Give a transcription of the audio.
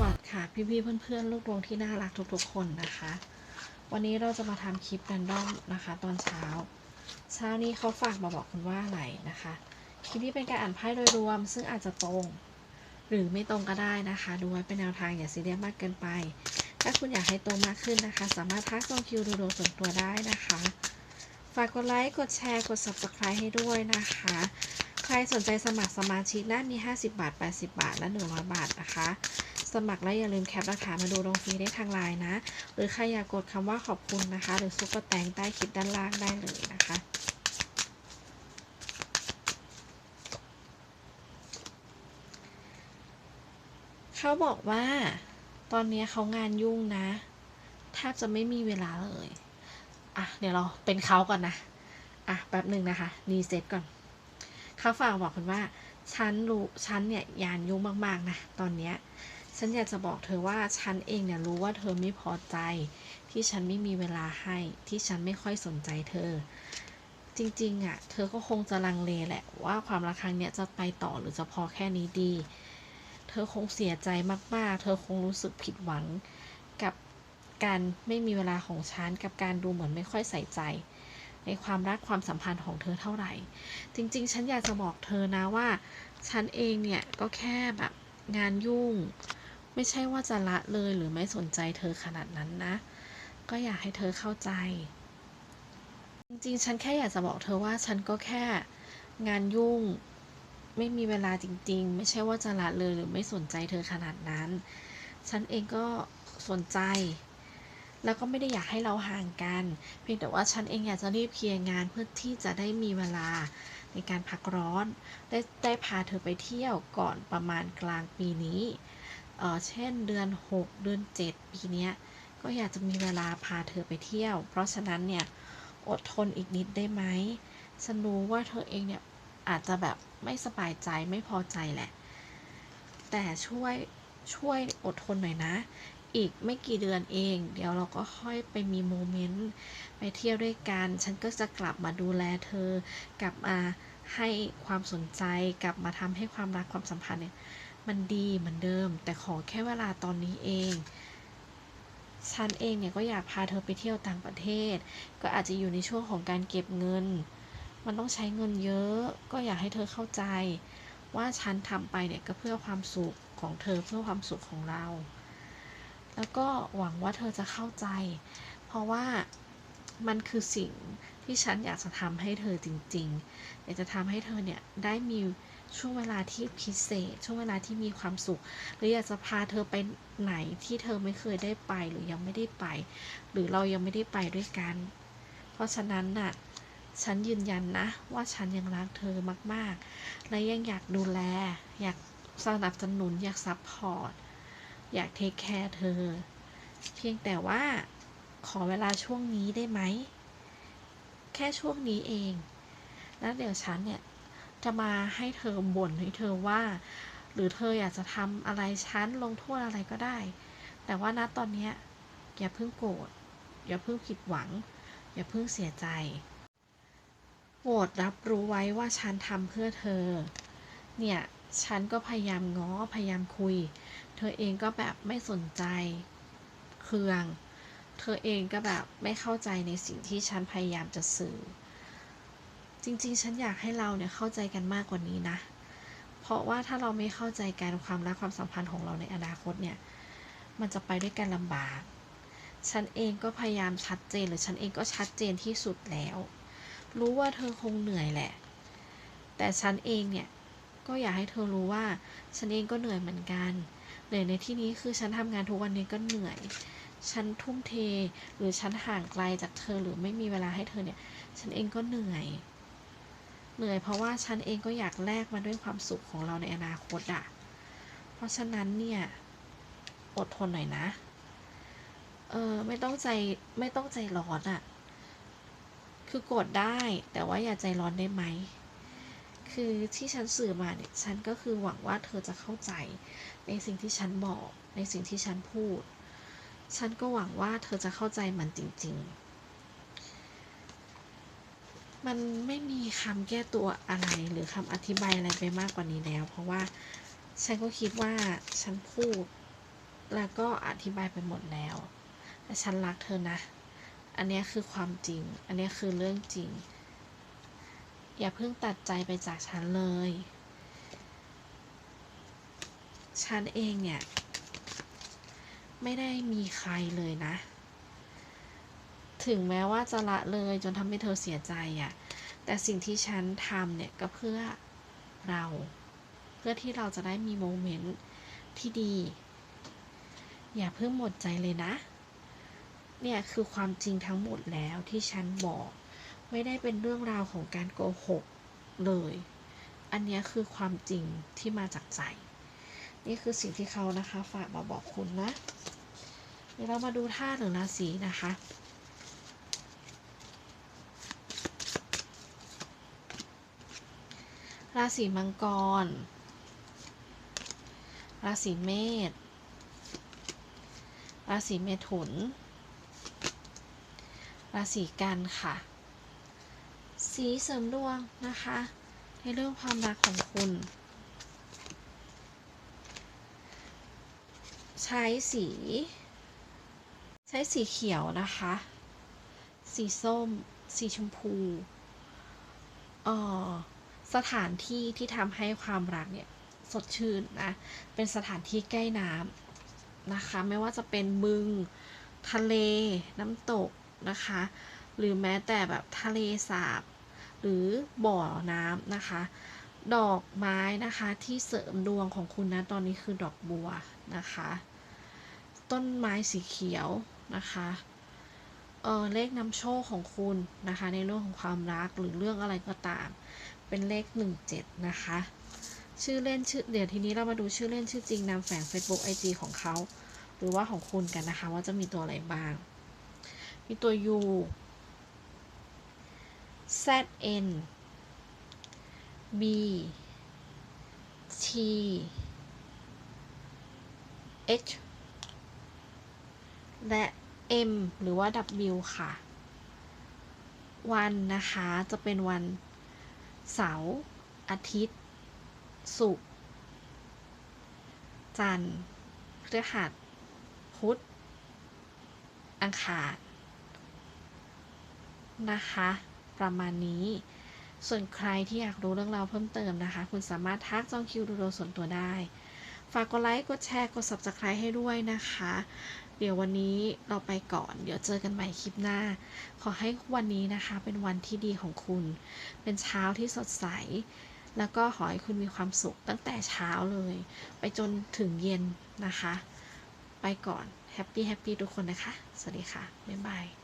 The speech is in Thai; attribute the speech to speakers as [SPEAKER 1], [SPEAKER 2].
[SPEAKER 1] วัสดีค่ะพี่ๆเพื่อนๆ ลูกดวงที่น่ารักทุกๆคนนะคะ วันนี้เราจะมาทำคลิปแรนดอมนะคะ ตอนเช้า เช้านี้เขาฝากมาบอกคุณว่าอะไรนะคะ คลิปนี้เป็นการอ่านไพ่โดยรวม ซึ่งอาจจะตรง หรือไม่ตรงก็ได้นะคะ ดูไว้เป็นแนวทางอย่าซีเรียสมากเกินไป ถ้าคุณอยากให้ตรงมากขึ้นนะคะ สามารถทักส่งคิวดูดวงส่วนตัวได้นะคะ ฝากกดไลค์กดแชร์กด subscribe ให้ด้วยนะคะใครสนใจสมัครสมาชิกนะมี 50 บาท 80 บาท และ 100 บาทนะคะ สมัครแล้วอย่าลืมแคปหลักฐานมาดูลงฟรีได้ทางไลน์นะ หรือใครอยากกดคำว่าขอบคุณนะคะ หรือซุปเปอร์แตงใต้คลิปด้านล่างได้เลยนะคะเขาบอกว่าตอนนี้เขางานยุ่งนะแทบจะไม่มีเวลาเลย อะ เดี๋ยวเราเป็นเขาก่อนนะ อะ แป๊บหนึ่งนะคะรีเซ็ตก่อนเขาฝากบอกคุณว่าฉันรู้ฉันเนี่ยยานยุ่งมากๆนะตอนเนี้ย ฉันอยากจะบอกเธอว่าฉันเองเนี่ยรู้ว่าเธอไม่พอใจ ที่ฉันไม่มีเวลาให้ที่ฉันไม่ค่อยสนใจเธอ จริงๆอะ เธอก็คงจะลังเลแหละว่าความรักครั้งเนี้ยจะไปต่อหรือจะพอแค่นี้ดี เธอคงเสียใจมากๆ เธอคงรู้สึกผิดหวังกับการไม่มีเวลาของฉันกับการดูเหมือนไม่ค่อยใส่ใจ ในความรักความสัมพันธ์ของเธอเท่าไหร่ จริง ๆ ฉันอยากจะบอกเธอนะว่า ฉันเองเนี่ยก็แค่แบบงานยุ่ง ไม่ใช่ว่าจะละเลยหรือไม่สนใจเธอขนาดนั้นนะ ก็อยากให้เธอเข้าใจ จริงๆ ฉันแค่อยากจะบอกเธอว่าฉันก็แค่งานยุ่งไม่มีเวลาจริง ๆ ไม่ใช่ว่าจะละเลยหรือไม่สนใจเธอขนาดนั้น ฉันเองก็สนใจ แล้วก็ไม่ได้อยากให้เราห่างกัน เพียงแต่ว่าฉันเองอยากจะรีบเคลียร์งานเพื่อที่จะได้มีเวลาในการพักร้อน ได้ได้พาเธอไปเที่ยวก่อนประมาณกลางปีนี้ เเช่นเดือน 6 เดือน 7 ปีนี้ก็อยากจะมีเวลาพาเธอไปเที่ยว เพราะฉะนั้นเนี่ยอดทนอีกนิดได้ไหมฉันรู้ว่าเธอเองเนี่ยอาจจะแบบไม่สบายใจไม่พอใจแหละ แต่ช่วยช่วยอดทนหน่อยนะ อีกไม่กี่เดือนเอง เดี๋ยวเราก็ค่อยไปมีโมเมนต์ไปเที่ยวด้วยกัน ฉันก็จะกลับมาดูแลเธอ กลับมาให้ความสนใจ กลับมาทำให้ความรักความสัมพันธ์เนี่ย มันดีเหมือนเดิม แต่ขอแค่เวลาตอนนี้เอง ฉันเองเนี่ยก็อยากพาเธอไปเที่ยวต่างประเทศ ก็อาจจะอยู่ในช่วงของการเก็บเงิน มันต้องใช้เงินเยอะ ก็อยากให้เธอเข้าใจ ว่าฉันทำไปเนี่ยก็เพื่อความสุขของเธอเพื่อความสุขของเรา แล้วก็หวังว่าเธอจะเข้าใจ เพราะว่ามันคือสิ่งที่ฉันอยากจะทำให้เธอจริงๆอยากจะทำให้เธอเนี่ยได้มี ช่วงเวลาที่พิเศษ ช่วงเวลาที่มีความสุข หรืออยากจะพาเธอไปไหนที่เธอไม่เคยได้ไปหรือยังไม่ได้ไป หรือเรายังไม่ได้ไปด้วยกัน เพราะฉะนั้นน่ะฉันยืนยันนะว่าฉันยังรักเธอมาก ๆ และยังอยากดูแล อยากสนับสนุนอยากซัพพอร์ตอยากเทคแคร์เธอ เพียงแต่ว่าขอเวลาช่วงนี้ได้ไหม แค่ช่วงนี้เอง แล้วเดี๋ยวฉันเนี่ย จะมาให้เธอบ่นให้เธอว่า หรือเธออยากจะทำอะไรฉันลงโทษอะไรก็ได้ แต่ว่าณตอนนี้อย่าเพิ่งโกรธอย่าเพิ่งผิดหวัง อย่าเพิ่งเสียใจโปรดรับรู้ไว้ว่าฉันทำเพื่อเธอ เนี่ย ฉันก็พยายามง้อพยายามคุย เธอเองก็แบบไม่สนใจเครือง เธอเองก็แบบไม่เข้าใจในสิ่งที่ฉันพยายามจะสื่อ จริง ๆ ฉันอยากให้เราเนี่ยเข้าใจกันมากกว่านี้นะ เพราะว่าถ้าเราไม่เข้าใจกันความรักความสัมพันธ์ของเราในอนาคตเนี่ย มันจะไปด้วยกันลำบาก ฉันเองก็พยายามชัดเจนหรือฉันเองก็ชัดเจนที่สุดแล้ว รู้ว่าเธอคงเหนื่อยแหละ แต่ฉันเองเนี่ยก็อยากให้เธอรู้ว่าฉันเองก็เหนื่อยเหมือนกันเหนื่อยในที่นี้คือฉันทำงานทุกวันนี้ก็เหนื่อย ฉันทุ่มเท หรือฉันห่างไกลจากเธอหรือไม่มีเวลาให้เธอเนี่ย ฉันเองก็เหนื่อย เหนื่อยเพราะว่าฉันเองก็อยากแลกมาด้วยความสุขของเราในอนาคตอะเพราะฉะนั้นเนี่ย อดทนหน่อยนะ เออไม่ต้องใจไม่ต้องใจร้อนอะ คือโกรธได้แต่ว่าอย่าใจร้อนได้ไหม คือที่ฉันสื่อมาเนี่ยฉันก็คือหวังว่าเธอจะเข้าใจในสิ่งที่ฉันบอกในสิ่งที่ฉันพูด ฉันก็หวังว่าเธอจะเข้าใจมันจริง ๆ มันไม่มีคำแก้ตัวอะไรหรือคำอธิบายอะไรไปมากกว่านี้แล้ว เพราะว่าฉันก็คิดว่าฉันพูด แล้วก็อธิบายไปหมดแล้วแต่ฉันรักเธอนะ อันนี้คือความจริง อันนี้คือเรื่องจริง อย่าเพิ่งตัดใจไปจากฉันเลย ฉันเองเนี่ย ไม่ได้มีใครเลยนะ ถึงแม้ว่าจะละเลยจนทำให้เธอเสียใจอะ่ะ แต่สิ่งที่ฉันทำเนี่ยก็เพื่อเรา เพื่อที่เราจะได้มีโมเมนต์ที่ดี อย่าเพิ่งหมดใจเลยนะ เนี่ยคือความจริงทั้งหมดแล้วที่ฉันบอก ไม่ได้เป็นเรื่องราวของการโกหกเลย อันนี้คือความจริงที่มาจากใจ นี่คือสิ่งที่เขานะคะฝากมาบอกคุณนะเดี๋ยวเรามาดูธาตุหรือราศีนะคะ ราศีมังกร ราศีเมษ ราศีเมถุน ราศีกันค่ะ สีเสริมดวงนะคะ ในเรื่องความรักของคุณ ใช้สี ใช้สีเขียวนะคะ สีส้ม สีชมพู เอ่อ สถานที่ที่ทำให้ความรักเนี่ยสดชื่นนะ เป็นสถานที่ใกล้น้ำนะคะ ไม่ว่าจะเป็นบึงทะเลน้ำตกนะคะ หรือแม้แต่แบบทะเลสาบ หรือบ่อน้ำนะคะ ดอกไม้นะคะที่เสริมดวงของคุณนะตอนนี้คือดอกบัวนะคะ ต้นไม้สีเขียวนะคะเออเลขนำโชคของคุณนะคะ ในเรื่องของความรักหรือเรื่องอะไรก็ตาม เป็นเลข 17 นะคะ ชื่อเล่นชื่อเดี๋ยวทีนี้เรามาดูชื่อเล่นชื่อจริงนามแฝง Facebook IG ของเขา หรือว่าของคุณกันนะคะ ว่าจะมีตัวอะไรบ้าง มีตัว U Z N B T H และ M หรือว่า W ค่ะ วันนะคะจะเป็นวัน เสาร์อาทิตย์ ศุกร์จันทร์พฤหัส พุธ อังคารนะคะ ประมาณนี้ ส่วนใครที่อยากรู้เรื่องราวเพิ่มเติมนะคะ คุณสามารถทักจองคิวดูโดยส่วนตัวได้ ฝากกดไลค์ กดแชร์ กด subscribe ให้ด้วยนะคะ เดี๋ยววันนี้เราไปก่อน เดี๋ยวเจอกันใหม่คลิปหน้า ขอให้วันนี้นะคะ เป็นวันที่ดีของคุณ เป็นเช้าที่สดใส แล้วก็ขอให้คุณมีความสุขตั้งแต่เช้าเลย ไปจนถึงเย็นนะคะ ไปก่อนแฮปปี้แฮปปี้ทุกคนนะคะ สวัสดีค่ะ บ๊ายบาย